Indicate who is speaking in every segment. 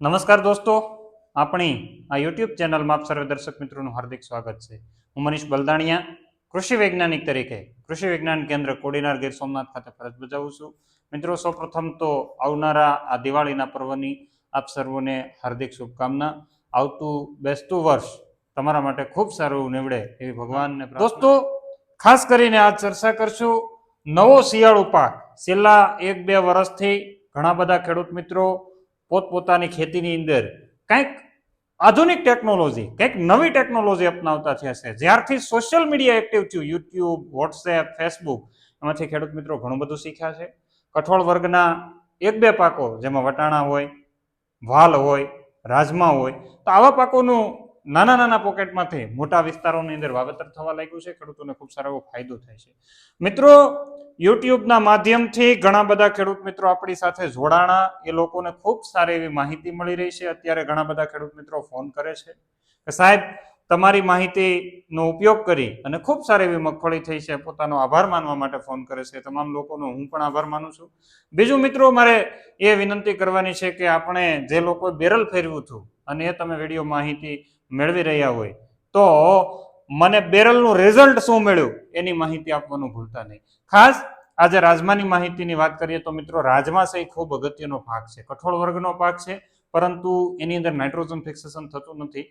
Speaker 1: નમસ્કાર દોસ્તો, આપણી આ યુટ્યુબ ચેનલમાં આપ સર્વે દર્શક મિત્રોનું હાર્દિક સ્વાગત છે. હું મનીષ બલદાણિયા, કૃષિ વૈજ્ઞાનિક તરીકે, કૃષિ વિજ્ઞાન કેન્દ્ર કોડીનાર ગીર સોમનાથ ખાતે ફરજ બજાવું છું. મિત્રો, સૌપ્રથમ તો આવનારા આ દિવાળીના પર્વની આપ સર્વોને હાર્દિક શુભકામના. આવતું બેસતું વર્ષ તમારા માટે ખૂબ સારું નીવડે એવી ભગવાનને દોસ્તો, ખાસ કરીને આ ચર્ચા કરશું નવો શિયાળુ પાક. છેલ્લા એક બે વર્ષથી ઘણા બધા ખેડૂત મિત્રો પોતપોતાની ખેતીની અંદર કંઈક આધુનિક ટેકનોલોજી, કંઈક નવી ટેકનોલોજી અપનાવતા થયા છે. જ્યારથી સોશિયલ મીડિયા એક્ટિવ થયું, યુટ્યુબ, વોટ્સએપ, ફેસબુક, એમાંથી ખેડૂત મિત્રો ઘણું બધું શીખ્યા છે. કઠોળ વર્ગના એક બે પાકો, જેમાં વટાણા હોય, વાલ હોય, રાજમા હોય, તો આવા પાકોનું નાના નાના પોકેટમાંથી મોટા વિસ્તારોની અંદર વાવેતર થવા લાગ્યું છે. ખેડૂતોને ખૂબ સારો એવો ફાયદો થાય છે. મિત્રો, યુટ્યુબના માધ્યમથી ઘણા બધા ખેડૂત મિત્રો આપણી સાથે જોડાણા. એ લોકોને ખૂબ સારી એવી માહિતી મળી રહી છે. અત્યારે ઘણા બધા ખેડૂત મિત્રો ફોન કરે છે કે સાહેબ, તમારી માહિતીનો ઉપયોગ કરી અને ખૂબ સારી એવી મગફળી થઈ છે. પોતાનો આભાર માનવા માટે ફોન કરે છે. તમામ લોકોનો હું પણ આભાર માનું છું. બીજું મિત્રો, મારે એ વિનંતી કરવાની છે કે આપણે જે લોકોએ બેરલ ફેરવ્યું હતું અને એ તમે વીડિયો માહિતી મેળવી રહ્યા હોય, તો મને બેરલનું રિઝલ્ટ શું મળ્યું? એની માહિતી આપવાનું ભૂલતા નહીં. ખાસ આજે રાજમાની માહિતીની વાત કરીએ તો મિત્રો રાજમા છે એ ખૂબ અગત્યનો પાક છે. કઠોળ વર્ગનો પાક છે, પરંતુ એની અંદર નાઇટ્રોજન ફિક્સેશન થતું નથી.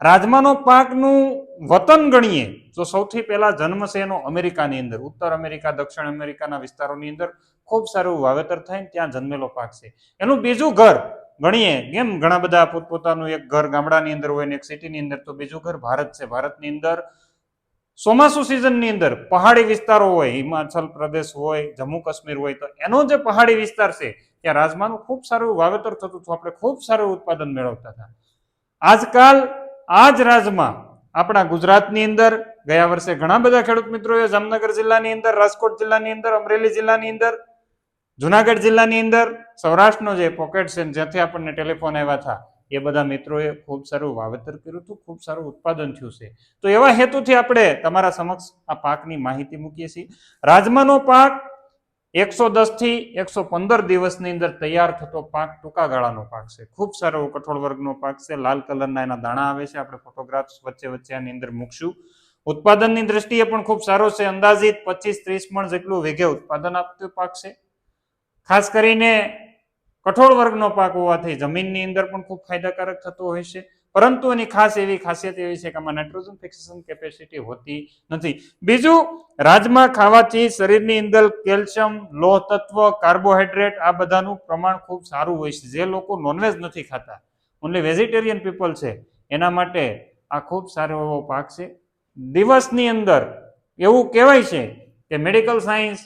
Speaker 1: રાજમાનો પાકનું વતન ગણીએ તો સૌથી પહેલા જન્મ છે એનો અમેરિકાની અંદર, ઉત્તર અમેરિકા, દક્ષિણ અમેરિકાના વિસ્તારોની અંદર ખૂબ સારું વાવેતર થાય ત્યાં જન્મેલો પાક છે. એનું બીજું ઘર ગણીએ. કેમ? ઘણા બધા પોતપોતાનું એક ઘર ગામડાની અંદર હોય ને એક સિટીની અંદર, તો બીજું ઘર ભારત છે. ભારતની અંદર ચોમાસુ સિઝનની અંદર પહાડી વિસ્તારો હોય, હિમાચલ પ્રદેશ હોય, જમ્મુ કાશ્મીર હોય, તો એનો જે પહાડી વિસ્તાર છે, ત્યાં રાજમાનું ખૂબ સારું વાવેતર થતું હતું. આપણે ખૂબ સારું ઉત્પાદન મેળવતા હતા. આજકાલ આ જ રાજમાં આપણા ગુજરાતની અંદર, ગયા વર્ષે ઘણા બધા ખેડૂત મિત્રોએ જામનગર જિલ્લાની અંદર, રાજકોટ જિલ્લાની અંદર, અમરેલી જિલ્લાની અંદર જુનાગઢ જિલ્લાની અંદર સૌરાષ્ટ્રનો જે પોકેટ છે જ્યાંથી આપણને ટેલિફોન આવ્યા હતા, એ બધા મિત્રોએ ખૂબ સારું વાવેતર કર્યું હતું, ખૂબ સારું ઉત્પાદન થયું છે. તો એવા હેતુથી આપણે તમારા સમક્ષ આ પાકની માહિતી મૂકીએ છીએ. રાજમાનો પાક એકસો દસથી એકસો પંદર દિવસની અંદર તૈયાર થતો પાક ટૂંકા ગાળાનો પાક છે. ખૂબ સારો કઠોળ વર્ગનો પાક છે. લાલ કલરના એના દાણા આવે છે. આપણે ફોટોગ્રાફ્સ વચ્ચે વચ્ચે આની અંદર મૂકશું. ઉત્પાદનની દ્રષ્ટિએ પણ ખૂબ સારો છે. અંદાજિત પચીસ ત્રીસ મણ જેટલું વેગે ઉત્પાદન આપતો પાક છે. ખાસ કરીને કઠોળ વર્ગનો પાક હોવાથી જમીનની અંદર પણ ખૂબ ફાયદાકારક થતો હોય છે. પરંતુ એની ખાસ એવી ખાસિયત એવી છે કે આમાં નાઇટ્રોજન ફિક્સેશન કેપેસિટી હોતી નથી. બીજું, રાજમા ખાવાથી શરીરની અંદર કેલ્શિયમ, લોહ તત્વ કાર્બોહાઈડ્રેટ આ બધાનું પ્રમાણ ખૂબ સારું હોય છે. જે લોકો નોનવેજ નથી ખાતા. ઓનલી વેજીટેરિયન પીપલ છે. એના માટે આ ખૂબ સારો એવો પાક છે. દિવસની અંદર એવું કહેવાય છે કે મેડિકલ સાયન્સ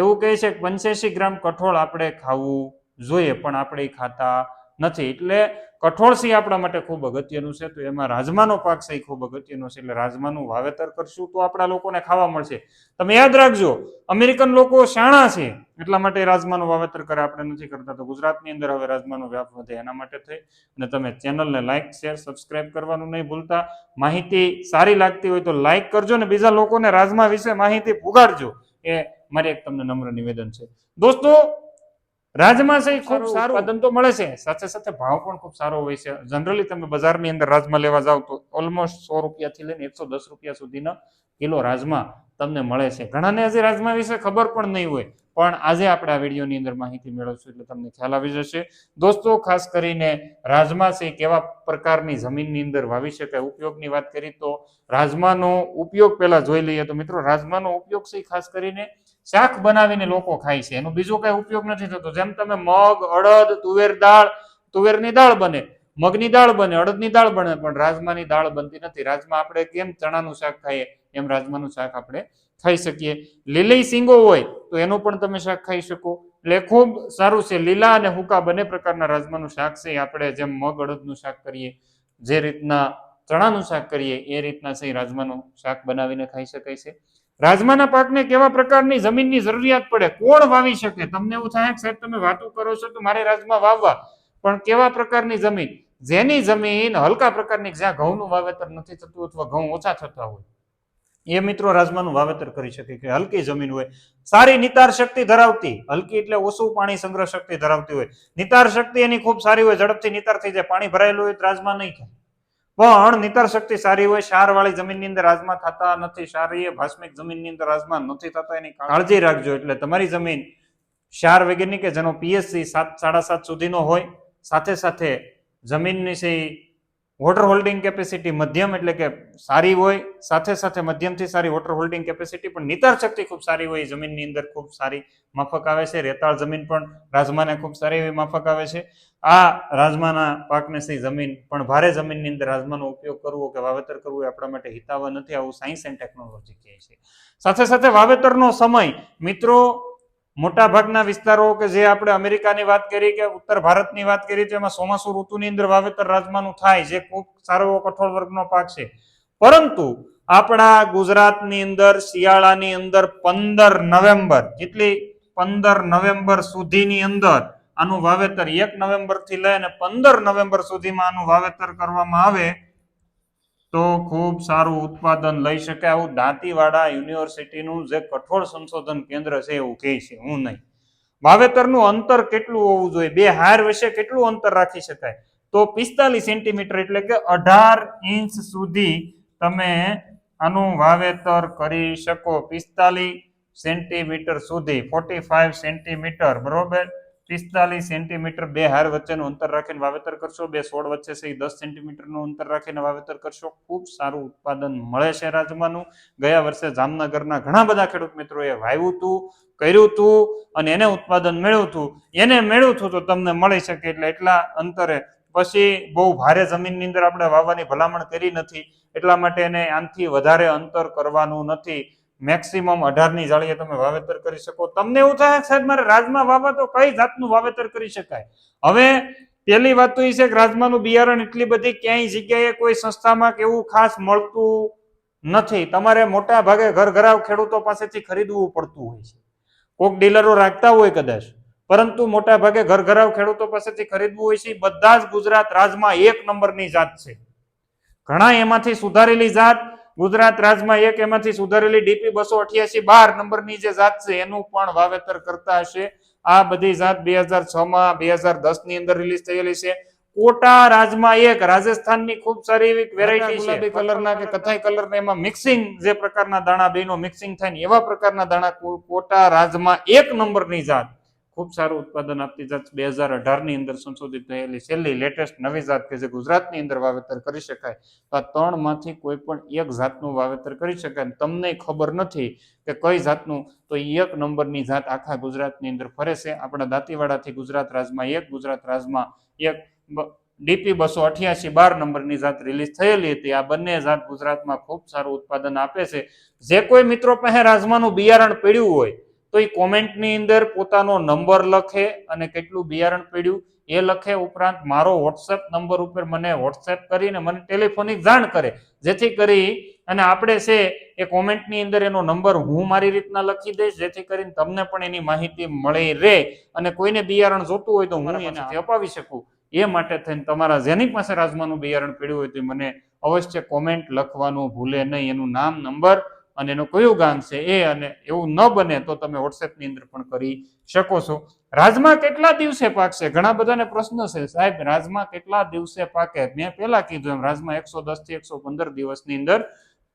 Speaker 1: એવું કહે છે કે પંચ્યાસી ગ્રામ કઠોળ આપણે ખાવું જોઈએ, પણ આપણે ખાતા નથી. એટલે કઠોળ છે આપણા માટે ખૂબ અગત્યનું છે, તો એમાં રાજમાનો પાક એ ખૂબ અગત્યનો છે. એટલે રાજમાનું વાવેતર કરશું તો આપણા લોકોને ખાવા મળશે. તમે યાદ રાખજો, અમેરિકન લોકો શાણા છે, એટલા માટે રાજમાનું વાવેતર કરે આપણે નથી કરતા. તો ગુજરાતની અંદર હવે રાજમાનો વ્યાપ વધે એના માટે થઈ. અને તમે ચેનલને લાઇક શેર, સબસ્ક્રાઇબ કરવાનું નહીં ભૂલતા. માહિતી સારી લાગતી હોય તો લાઇક કરજો ને બીજા લોકોને રાજમા વિશે માહિતી પુગાડજો. એ મારી એક તમને નમ્ર નિવેદન છે. દોસ્તો રાજમા છે ખૂબ સારું ઉત્પાદન તો મળે છે. સાથે સાથે ભાવ પણ ખૂબ સારો હોય છે. જનરલી તમે બજારની અંદર રાજમા લેવા જાવ તો ઓલમોસ્ટ સો રૂપિયાથી લઈને એકસો દસ રૂપિયા સુધીના કિલો રાજમા તમને મળે છે. ઘણાને હજી રાજમા વિશે ખબર પણ નહીં હોય. પણ આજે આપણે આ વિડીયોની અંદર માહિતી મેળવશું એટલે તમને ખ્યાલ આવી જશે. દોસ્તો, ખાસ કરીને રાજમા છે કેવા પ્રકારની જમીનની અંદર વાવી શકાય ઉપયોગની વાત કરી તો રાજમાનો ઉપયોગ પહેલા જોઈ લઈએ તો મિત્રો, રાજમાનો ઉપયોગ છે ખાસ કરીને શાક બનાવીને લોકો ખાય છે. એનો બીજો કઈ ઉપયોગ નથી થતો. જેમ તમે મગ, અડદ, તુવેર દાળ, તુવેરની દાળ બને, મગની દાળ બને, અડદની દાળ બને, પણ રાજમાની દાળ બનતી નથી. રાજમા આપણે કેમ ચણાનું શાક ખાઈએ? એમ રાજમાનું શાક આપણે ખાઈ શકીએ. લીલી સિંગો હોય તો એનું પણ તમે શાક ખાઈ શકો. એટલે ખૂબ સારું છે. લીલા અને હુકા બંને પ્રકારના રાજમાનું શાક છે. આપણે જેમ મગ, અડદનું શાક કરીએ, જે રીતના ચણાનું શાક કરીએ, એ રીતના છે રાજમાનું શાક બનાવીને ખાઈ શકાય છે. રાજમાના પાકને કેવા પ્રકારની જમીનની જરૂરિયાત પડે? કોણ વાવી શકે? તમને એવું થાય કે સાહેબ, તમે વાતો કરો છો તો મારે રાજમા વાવવા. પણ કેવા પ્રકારની જમીન? જેની જમીન હલકા પ્રકારની જ્યાં ઘઉંનું વાવેતર નથી થતું અથવા ઘઉં ઓછા થતા હોય. એ મિત્રો રાજમાનું વાવેતર કરી શકે કે હલકી જમીન હોય. સારી નિતાર શક્તિ ધરાવતી હલકી એટલે ઓછું પાણી સંગ્રહ શક્તિ ધરાવતી હોય. નિતાર શક્તિ એની ખૂબ સારી હોય ઝડપથી નિતાર થઈ જાય પાણી ભરાયેલું હોય તો રાજમા નહીં થાય. પણ નિતાર શક્તિ સારી હોય ક્ષાર વાળી જમીનની અંદર રાજમા થતા નથી ક્ષારીય ભાસ્મિક જમીનની અંદર રાજમા નથી થતા એની કાળજી રાખજો એટલે તમારી જમીન ક્ષાર વગેરેની કે જેનો પીએચસી સાત સાડા સાત સુધીનો હોય સાથે સાથે જમીનની છે વોટર હોલ્ડિંગ કેપેસિટી મધ્યમ એટલે કે સારી હોય, સાથે સાથે મધ્યમથી સારી વોટર હોલ્ડિંગ કેપેસિટી પણ નિતાર શક્તિ ખૂબ સારી હોય, જમીનની અંદર ખૂબ સારી માફક આવે છે, રેતાળ જમીન પણ રાજમાને ખૂબ સારી એવી માફક આવે છે. આ રાજમાના પાકને સહી જમીન પણ ભારે જમીનની અંદર રાજમાનો ઉપયોગ કરવો કે વાવેતર કરવું એ આપણા માટે હિતાવહ નથી, આવું સાયન્સ એન્ડ ટેકનોલોજી કહે છે. સાથે સાથે વાવેતરનો સમય મિત્રો મોટા ભાગના વિસ્તારો કે જે આપણે અમેરિકાની વાત કરી કે ઉત્તર ભારતની વાત કરી તો એમાં ચોમાસુ ઋતુની અંદર વાવેતર રાજમાનું થાય જે ખૂબ સારો એવો કઠોળ વર્ગનો પાક છે. પરંતુ આપણા ગુજરાતની અંદર, શિયાળાની અંદર પંદર નવેમ્બર કેટલી પંદર નવેમ્બર સુધીની અંદર આનું વાવેતર એક નવેમ્બરથી લઈ પંદર નવેમ્બર સુધીમાં આનું વાવેતર કરવામાં આવે તો ખૂબ સારું ઉત્પાદન લઈ શકાય આવું દાંતીવાડા યુનિવર્સિટીનું જે કઠોળ સંશોધન કેન્દ્ર છે એવું કહે છે, હું નહીં. વાવેતરનું અંતર કેટલું હોવું જોઈએ? બે હાર વચ્ચે કેટલું અંતર રાખી શકાય? તો પિસ્તાલીસ સેન્ટીમીટર એટલે કે અઢાર ઇંચ સુધી તમે આનું વાવેતર કરી શકો. પિસ્તાલીસ સેન્ટીમીટર સુધી, ફોર્ટી ફાઈવ સેન્ટીમીટર, બરોબર? પિસ્તાલીસ સેન્ટીમીટર બે હાર વચ્ચેનું અંતર રાખીને વાવેતર કરશો. બે છોડ વચ્ચે છે દસ સેન્ટીમીટરનું અંતર રાખીને વાવેતર કરશો. ખૂબ સારું ઉત્પાદન મળે છે રાજમાનું. ગયા વર્ષે જામનગરના ઘણા બધા ખેડૂત મિત્રોએ વાવ્યું હતું કર્યું હતું અને એને ઉત્પાદન મેળવ્યું હતું એને મેળવ્યું હતું તો તમને મળી શકે એટલે એટલા અંતરે. પછી બહુ ભારે જમીનની અંદર આપણે વાવવાની ભલામણ કરી નથી. એટલા માટે એને આનથી વધારે અંતર કરવાનું નથી. મેક્સિમમ અઢારની જાળીએ તમે વાવેતર કરી શકો. તમને એવું થાય, સાહેબ, મારે રાજમા વાવવા તો કઈ જાતનું વાવેતર કરી શકાય? હવે, પહેલી વાત તો એ છે કે રાજમાનું બિયારણ એટલી બધી ક્યાંય જગ્યાએ કોઈ સંસ્થામાં કે એવું ખાસ મળતું નથી. તમારે મોટા ભાગે ઘર ઘરાવ ખેડૂતો પાસેથી ખરીદવું પડતું હોય છે. કોક ડીલરો રાખતા હોય કદાચ. પરંતુ મોટા ભાગે ઘર ઘરાવ ખેડૂતો પાસેથી ખરીદવું હોય છે. બધા જ ગુજરાત રાજમાં એક નંબરની જાત છે. ઘણા એમાંથી સુધારેલી જાત ગુજરાત રાજ્યમાં એક એમાંથી સુધારેલી ડીપી બસો અઠ્યાસી બાર નંબરની જે જાત છે એનું પણ વાવેતર કરતા હશે. આ બધી જાત બે હજાર છ માં બે હજાર દસની અંદર રિલીઝ થયેલી છે. કોટા રાજમાં એક રાજસ્થાનની ખૂબ સારી એવી વેરાયટી ગુલાબી કલરના કે કથાઈ કલરના એમાં મિક્સિંગ જે પ્રકારના દાણા બેનો મિક્સિંગ થાય ને એવા પ્રકારના દાણા કોટા રાજમાં એક નંબરની જાત. ખૂબ સારું ઉત્પાદન આપતી જાત બે હજાર અઢારની અંદર સંશોધિત થયેલી છેલ્લી લેટેસ્ટ નવી જાત કે જે ગુજરાતની અંદર વાવેતર કરી શકાય, તો આ ત્રણમાંથી કોઈ પણ એક જાતનું વાવેતર કરી શકાય તમને ખબર નથી કે કઈ જાતનું, તો એક નંબરની જાત આખા ગુજરાતની અંદર ફરે છે. આપણા દાંતીવાડાથી ગુજરાત રાજમાં એક, ગુજરાત રાજમાં એક ડીપી બસો અઠ્યાસી બાર નંબરની જાત રિલીઝ થયેલી હતી. આ બંને જાત ગુજરાતમાં ખૂબ સારું ઉત્પાદન આપે છે. જે કોઈ મિત્રો પાસે રાજમાનું બિયારણ પડ્યું હોય તો એ કોમેન્ટની અંદર પોતાનો નંબર લખે અને કેટલું બિયારણ પીડ્યું એ લખે ઉપરાંત મારો વોટ્સએપ નંબર ઉપર મને વોટ્સએપ કરીને મને ટેલિફોનિક જાણ કરે. જેથી કરી અને આપણે છે એ કોમેન્ટની અંદર એનો નંબર હું મારી રીતના લખી દઈશ જેથી કરીને તમને પણ એની માહિતી મળી રહે અને કોઈને બિયારણ જોતું હોય તો હું એને અપાવી શકું. એ માટે થઈને તમારા જેની પાસે રાજમાનું બિયારણ પીડ્યું હોય તો મને અવશ્ય કોમેન્ટ લખવાનું ભૂલે નહીં. એનું નામ નંબર અને એનું કયું ગામ છે એ અને એવું ન બને તો તમે વોટ્સએપની અંદર પણ કરી શકો છો. રાજમા કેટલા દિવસે પાકશે ઘણા બધાને પ્રશ્ન છે. સાહેબ, રાજમા કેટલા દિવસે પાકે? મેં પહેલા કીધું એમ, રાજમા એકસો દસથી એકસો પંદર દિવસની અંદર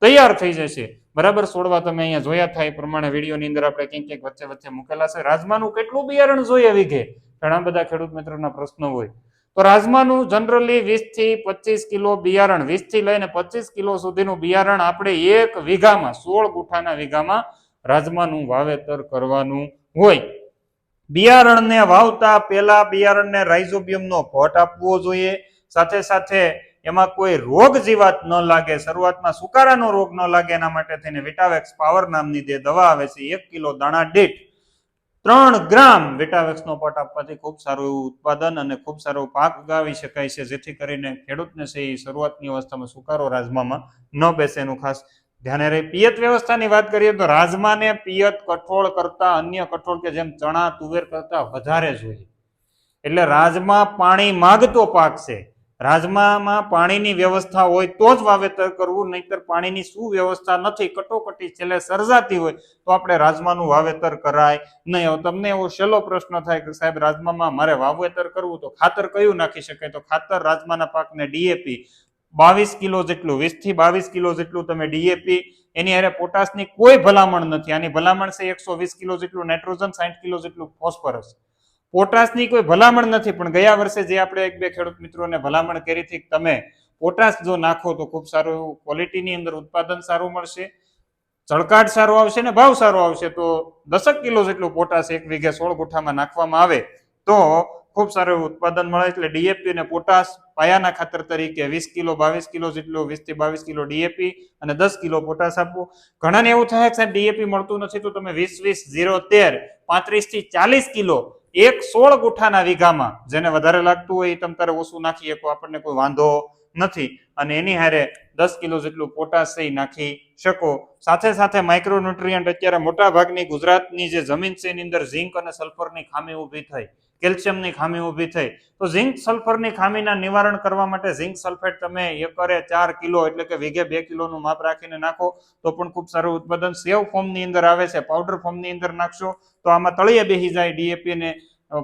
Speaker 1: તૈયાર થઈ જશે. બરાબર? સોડવા તમે અહીંયા જોયા થાય એ પ્રમાણે વિડીયોની અંદર આપણે ક્યાંક ક્યાંક વચ્ચે વચ્ચે મૂકેલા છે. રાજમાનું કેટલું બિયારણ જોઈએ વીઘે? ઘણા બધા ખેડૂત મિત્રોના પ્રશ્નો હોય. તો રાજમાનું જનરલી વીસથી પચીસ કિલો બિયારણ વીસથી લઈને પચીસ કિલો સુધીનું બિયારણ આપણે એક વીઘામાં, સોળ ગુઠાના વીઘામાં રાજમાનું વાવેતર કરવાનું હોય. બિયારણને વાવતા પહેલા બિયારણને રાઇઝોબિયમનો ભટ આપવો જોઈએ. સાથે સાથે એમાં કોઈ રોગ જીવાત ન લાગે. શરૂઆતમાં સુકારાનો રોગ ન લાગે. એના માટે થઈને વિટાવેક્સ પાવર નામની જે દવા આવે છે, એક કિલો દાણા દીઠ ત્રણ ગ્રામ વિટાવેક્સનો પટ આપવાથી ખૂબ સારું એવું ઉત્પાદન અને ખૂબ સારો પાક ઉગાવી શકાય છે, જેથી કરીને ખેડૂતને છે એ શરૂઆતની અવસ્થામાં સુકારો રાજમામાં ન બેસે એનું ખાસ ધ્યાને. રહી પિયત વ્યવસ્થાની વાત કરીએ તો રાજમાને પિયત કઠોળ કરતા અન્ય કઠોળ કે જેમ ચણા, તુવેર કરતા વધારે જોઈએ. એટલે રાજમા પાણી માગતો પાક છે. રાજમામાં પાણીની વ્યવસ્થા હોય તો જ વાવેતર કરવું, નહીતર પાણીની સુવ્યવસ્થા નથી, કટોકટી છેલ્લે સર્જાતી હોય તો આપણે રાજમાનું વાવેતર કરાય. નહીં તમને એવો છેલ્લો પ્રશ્ન થાય કે સાહેબ, રાજમામાં મારે વાવેતર કરવું તો ખાતર કયું નાખી શકાય? તો ખાતર રાજમાના પાકને ડીએપી બાવીસ કિલો જેટલું, વીસથી બાવીસ કિલો જેટલું તમે ડીએપી, એની અરે પોટાશની કોઈ ભલામણ નથી. આની ભલામણ છે એકસો વીસ કિલો જેટલું નાઇટ્રોજન સાઠ કિલો જેટલું ફોસ્ફરસ. પોટાશની કોઈ ભલામણ નથી, પણ ગયા વર્ષે જે આપણે એક બે ખેડૂત મિત્રોને ભલામણ કરી હતી તમે પોટાશ જો નાખો તો ખૂબ સારું ક્વોલિટીની અંદર ઉત્પાદન સારું મળશે ચળકાટ સારો આવશે ને ભાવ સારો આવશે, તો દસક કિલો જેટલું પોટાશ એક વીઘે સોળ ગુઠામાં નાખવામાં આવે, તો ખૂબ સારું ઉત્પાદન મળે. એટલે ડીએપી અને પોટાશ પાયાના ખાતર તરીકે વીસ કિલો, બાવીસ કિલો જેટલું, વીસથી બાવીસ કિલો ડીએપી અને દસ કિલો પોટાશ આપવું. ઘણાને એવું થાય કે સાહેબ ડીએપી મળતું નથી, તો તમે વીસ વીસ ઝીરો તેર પાંત્રીસથી ચાલીસ કિલો એક સોળ ગુઠાના વીઘામાં જેને વધારે લાગતું હોય એ તમ તારે ઓછું નાખી શકો, આપણને કોઈ વાંધો નથી. અને એની હારે દસ કિલો જેટલું પોટાશ એ નાખી શકો. સાથે સાથે માઇક્રોન્યુટ્રિયન્ટ અત્યારે મોટા ભાગની ગુજરાતની જે જમીન છે એની અંદર ઝીંક અને સલ્ફરની ખામી ઊભી થઈ. કેલ્શિયમની ખામી ઊભી થઈ. તો ઝિંક સલ્ફરની ખામીના નિવારણ કરવા માટે ઝિંક સલ્ફેટ તમે એકરે ચાર કિલો એટલે કે વીઘે બે કિલોનું માપ રાખીને નાખો તો પણ ખૂબ સારું ઉત્પાદન. સેવ ફોર્મની અંદર આવે છે, પાવડર ફોર્મની અંદર નાખશો તો આમાં તળિયે બેસી જાય ડીએપી ને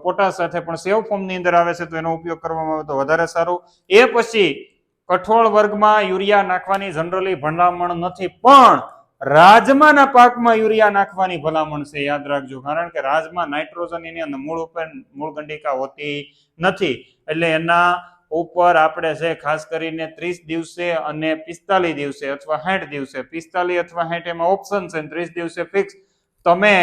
Speaker 1: પોટાશ સાથે પણ સેવ ફોર્મની અંદર આવે છે તો એનો ઉપયોગ કરવામાં આવે તો વધારે સારું. એ પછી કઠોળ વર્ગમાં યુરિયા નાખવાની જનરલી ભલામણ નથી પણ રાજમાના પાકમાં યુરિયા નાખવાની ભલામણ છે, યાદ રાખજો. કારણ કે રાજમાં નાઇટ્રોજન એની અંદર મૂળ ઉપર મૂળ ગંડિકા હોતી નથી. એટલે એના ઉપર આપણે છે ખાસ કરીને ત્રીસ દિવસે અને પિસ્તાલીસ દિવસે અથવા સાઠ દિવસે, પિસ્તાલીસ અથવા સાઠ એમાં ઓપ્શન છે ત્રીસ દિવસે ફિક્સ તમે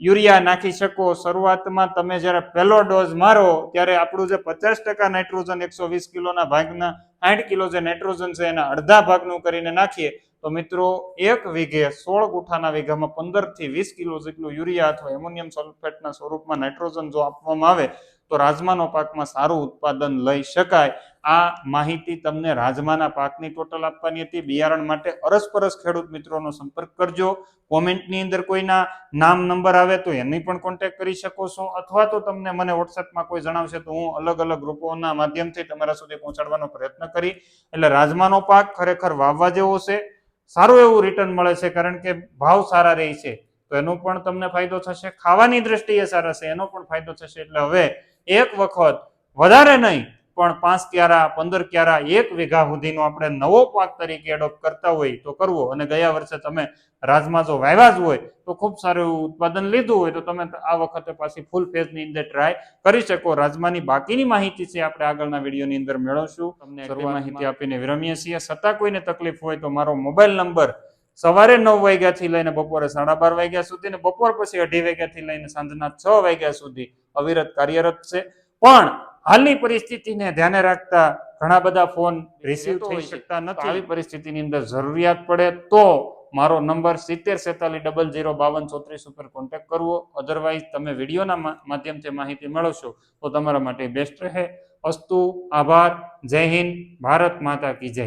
Speaker 1: યુરિયા નાખી શકો. શરૂઆતમાં તમે જ્યારે પહેલો ડોઝ મારો, ત્યારે આપણું જે પચાસ ટકા નાઇટ્રોજન, એકસો વીસ કિલોના ભાગના સાઠ કિલો જે નાઇટ્રોજન છે એના અડધા ભાગનું કરીને નાખીએ, તો મિત્રો એક વીઘે સોળ ગુઠાના વીઘામાં પંદરથી વીસ કિલો જેટલું યુરિયા અથવા એમોનિયમ સલ્ફેટના સ્વરૂપમાં નાઇટ્રોજન જો આપવામાં આવે તો રાજમાનો પાકમાં સારું ઉત્પાદન લઈ શકાય. આ માહિતી તમને રાજમાના પાકની ટોટલ આપવાની હતી. બિયારણ માટે અરસપરસ ખેડૂત મિત્રોનો સંપર્ક કરજો. કોમેન્ટની અંદર કોઈના નામ, નંબર આવે તો એની પણ કોન્ટેક્ટ કરી શકો છો. અથવા તો તમને મને વોટ્સએપમાં કોઈ જણાવશે તો હું અલગ અલગ ગ્રુપોના માધ્યમથી તમારા સુધી પહોંચાડવાનો પ્રયત્ન કરી. એટલે રાજમાનો પાક ખરેખર વાવવા જેવો છે. સારું એવું રિટર્ન મળે છે કારણ કે ભાવ સારા રહે છે. તો એનો પણ તમને ફાયદો થશે. ખાવાની દ્રષ્ટિએ સારા છે. એનો પણ ફાયદો થશે. એટલે હવે એક વખત વધારે નહીં પણ પાંચ ક્યારા પંદર ક્યારા એક વીઘા સુધીનો આપણે નવો પાક તરીકે એડોપ્ટ કરતા હોય તો કરવો. અને ગયા વર્ષે તમે રાજમા જો વાવ્યા જ હોય તો ખૂબ સારું એવું ઉત્પાદન લીધું હોય તો તમે આ વખતે પાછી ફૂલ ફેઝની અંદર ટ્રાય કરી શકો. રાજમાની બાકીની માહિતી છે આપણે આગળના વિડીયોની અંદર મેળવશું. તમને માહિતી આપીને વિરમીએ છીએ. છતાં કોઈને તકલીફ હોય તો મારો મોબાઈલ નંબર સવારે નવ વાગ્યાથી લઈને બપોરે સાડા બાર વાગ્યા સુધી ને બપોર પછી અઢી વાગ્યાથી લઈને સાંજના છ વાગ્યા સુધી અવિરત કાર્યરત છે. પણ હાલની પરિસ્થિતિને ધ્યાને રાખતા ઘણા બધા ફોન રિસીવ થઈ શકતા નથી. આવી પરિસ્થિતિની અંદર જરૂરિયાત પડે તો મારો નંબર સિત્તેર સેતાલીસ ડબલ ઝીરો બાવન ચોત્રીસ ઉપર કોન્ટેક્ટ કરવો. અધરવાઇઝ તમે વિડીયોના માધ્યમથી માહિતી મેળવશો તો તમારા માટે બેસ્ટ રહે. અસ્તુ આભાર. જય હિન્દ. ભારત માતા કી જય.